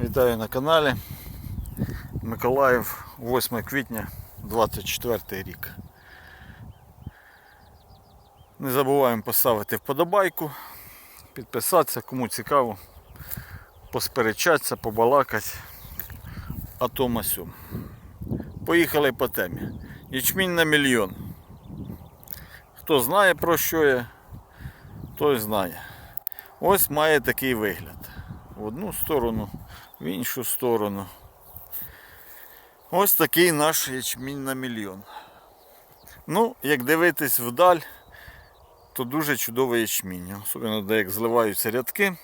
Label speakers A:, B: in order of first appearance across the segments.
A: Вітаю на каналі. Миколаїв, 8 квітня 24 рік. Не забуваємо поставити вподобайку, підписатися, кому цікаво, посперечатися, побалакати. А то масюм. Поїхали по темі. Ячмінь на мільйон. Хто знає про що я, той знає. Ось має такий вигляд. В одну сторону, в іншу сторону. Ось такий наш ячмінь на мільйон. Ну, як дивитись вдаль, то дуже чудовий ячмінь. Особливо, де як зливаються рядки.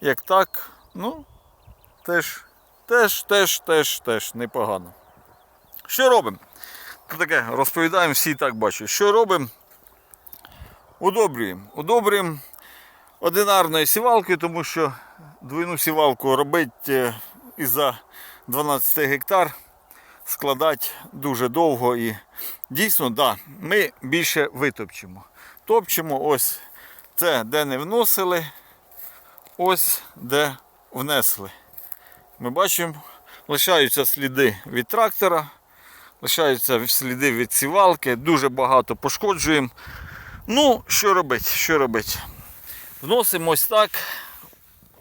A: Як так, ну, теж, теж, теж, теж, теж непогано. Що робимо? Це таке розповідаємо, всі і так бачать. Що робимо? Удобрюємо. Удобрюємо одинарною сівалкою, тому що двойну сівалку робити із-за 12 гектар складати дуже довго і дійсно, да, ми більше витопчемо. Топчемо ось це, де не вносили, ось де внесли. Ми бачимо, лишаються сліди від трактора, лишаються сліди від сівалки, дуже багато пошкоджуємо. Ну, що робити? Що робити? Вносимо ось так.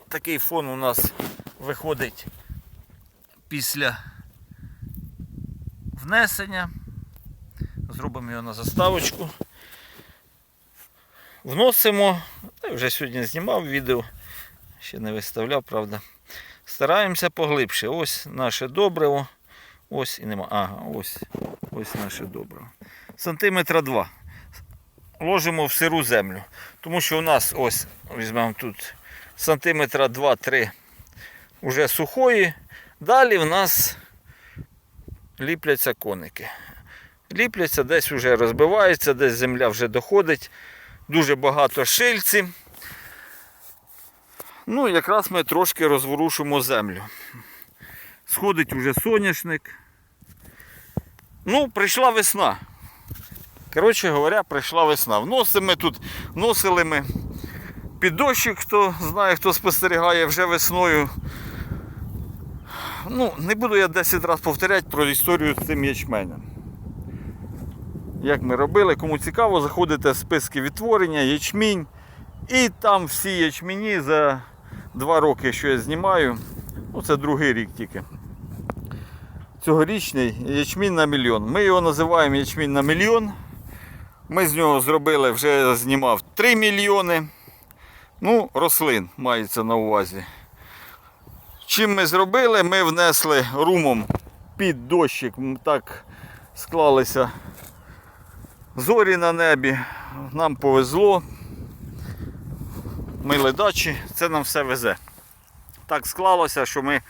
A: Такий фон у нас виходить після внесення. Зробимо його на заставочку. Вносимо, та вже сьогодні знімав відео, ще не виставляв, правда. Стараємося поглибше. Ось наше добриво. Ось і нема. Ага, ось, ось наше добриво. Сантиметра два ложимо в сиру землю. Тому що у нас ось, візьмемо тут сантиметра 2-3 вже сухої. Далі в нас ліпляться коники. Ліпляться, десь вже розбиваються, десь земля вже доходить. Дуже багато шильці. Ну, якраз ми трошки розворушимо землю. Сходить уже соняшник. Ну, прийшла весна. Коротше говоря, прийшла весна. Вносимо тут, вносили ми під дощик, хто знає, хто спостерігає вже весною. Ну, не буду я 10 разів повторяти про історію з цим ячменем. Як ми робили, кому цікаво, заходите в списки відтворення, ячмінь. І там всі ячмені за 2 роки, що я знімаю. Ну, це другий рік тільки. Цьогорічний ячмінь на мільйон. Ми його називаємо ячмінь на мільйон. Ми з нього зробили, вже знімав 3 мільйони. Ну, рослин мається на увазі. Чим ми зробили? Ми внесли румом під дощик. Так склалися зорі на небі. Нам повезло. Ми ледачі, це нам все везе. Так склалося, що ми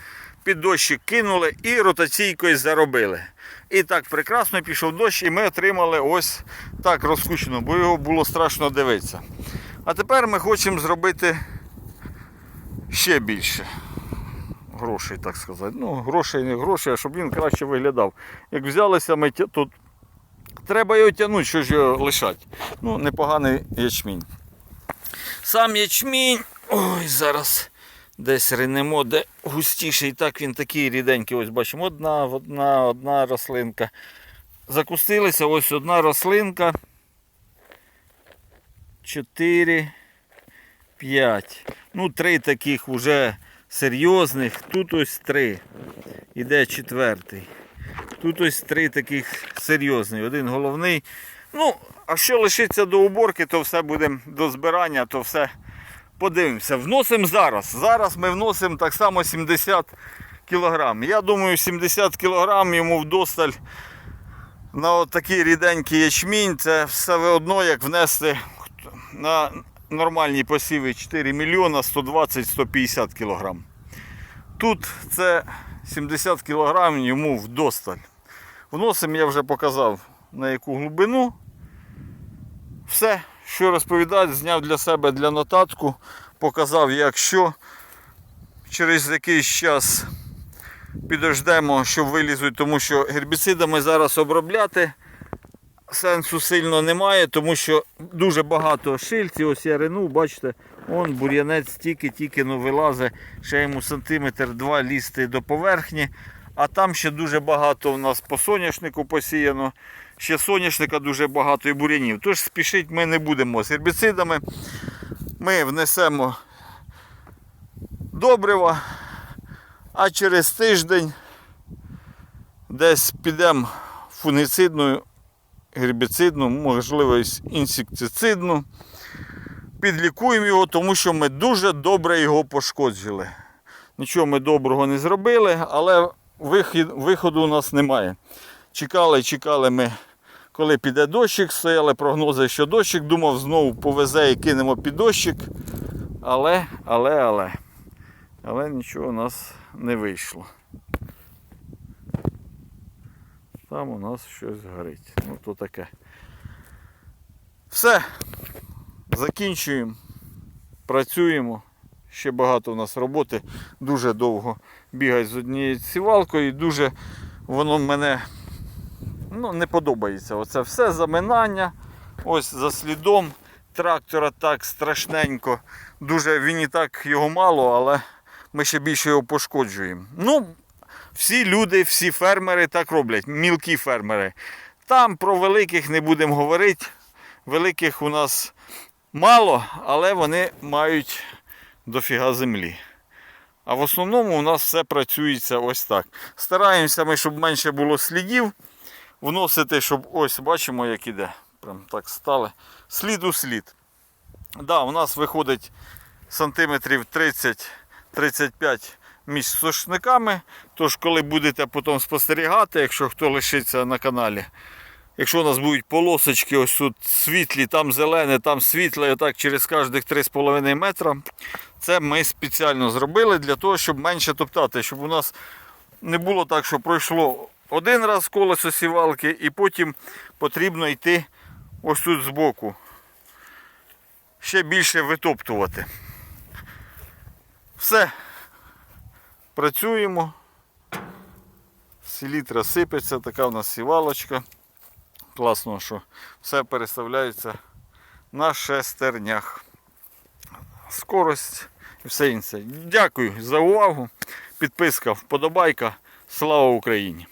A: під дощик кинули і ротаційкою заробили. І так прекрасно пішов дощ, і ми отримали ось так розкучено, бо його було страшно дивитися. А тепер ми хочемо зробити ще більше грошей, так сказати. Ну, грошей не грошей, а щоб він краще виглядав. Як взялися ми, то треба його тягнути, що ж його лишати. Ну, непоганий ячмінь. Сам ячмінь, ой, зараз десь ринемо, де густіший, так він такий ріденький. Ось бачимо, одна, одна, одна рослинка. Закустилися, ось одна рослинка. 4, 5. Ну, три таких вже серйозних. Тут ось три. Іде четвертий. Тут ось три таких серйозних. Один головний. Ну, а що лишиться до уборки, то все буде до збирання, то все подивимося. Вносимо зараз. Зараз ми вносимо так само 70 кг. Я думаю, 70 кг йому вдосталь на такий ріденький ячмінь. Це все одно, як внести на нормальні посіви 4 мільйона 120-150 кг. Тут це 70 кг йому вдосталь. Вносимо, я вже показав на яку глибину. Все, що розповідати, зняв для себе для нотатку, показав, як що. Через якийсь час підождемо, що вилізуть, тому що гербіцидами зараз обробляти сенсу сильно немає, тому що дуже багато шильці, ось я рину, бачите, Он бур'янець тільки-тільки ну, вилазить, ще йому сантиметр два лізти до поверхні. А там ще дуже багато у нас по соняшнику посіяно. Ще соняшника дуже багато і бур'янів. Тож спішити ми не будемо з гербіцидами. Ми внесемо добрива, а через тиждень десь підемо фунгіцидну, гербіцидну, можливо, інсектицидну. Підлікуємо його, тому що ми дуже добре його пошкоджили. Нічого ми доброго не зробили, але виходу у нас немає. Чекали, чекали ми, коли піде дощик, стояли прогнози, що дощик, думав, знову повезе і кинемо під дощик. Але, але, але. Але нічого у нас не вийшло. Там у нас щось горить. Ну то таке. Все. Закінчуємо. Працюємо. Ще багато у нас роботи. Дуже довго бігать з однією сівалкою і дуже воно мене ну, не подобається. Оце все заминання. Ось за слідом трактора так страшненько. Дуже він і так його мало, але ми ще більше його пошкоджуємо. Ну, всі люди, всі фермери так роблять, мілкі фермери. Там про великих не будемо говорити. Великих у нас мало, але вони мають дофіга землі. А в основному у нас все працюється ось так. Стараємося ми, щоб менше було слідів. Вносити, щоб ось бачимо, як іде. Прям так стали. Слід у слід. Да, у нас виходить сантиметрів 30-35 між сошниками. Тож, коли будете потім спостерігати, якщо хто лишиться на каналі, якщо у нас будуть полосочки, ось тут світлі, там зелене, там світле, отак через кожних 3,5 метра. Це ми спеціально зробили для того, щоб менше топтати, щоб у нас не було так, що пройшло один раз колесо сівалки і потім потрібно йти ось тут збоку. Ще більше витоптувати. Все. Працюємо. Селітра сипеться, така у нас сівалочка. Класно, що все переставляється на шестернях. Скорость і все інше. Дякую за увагу. Підписка, вподобайка. Слава Україні!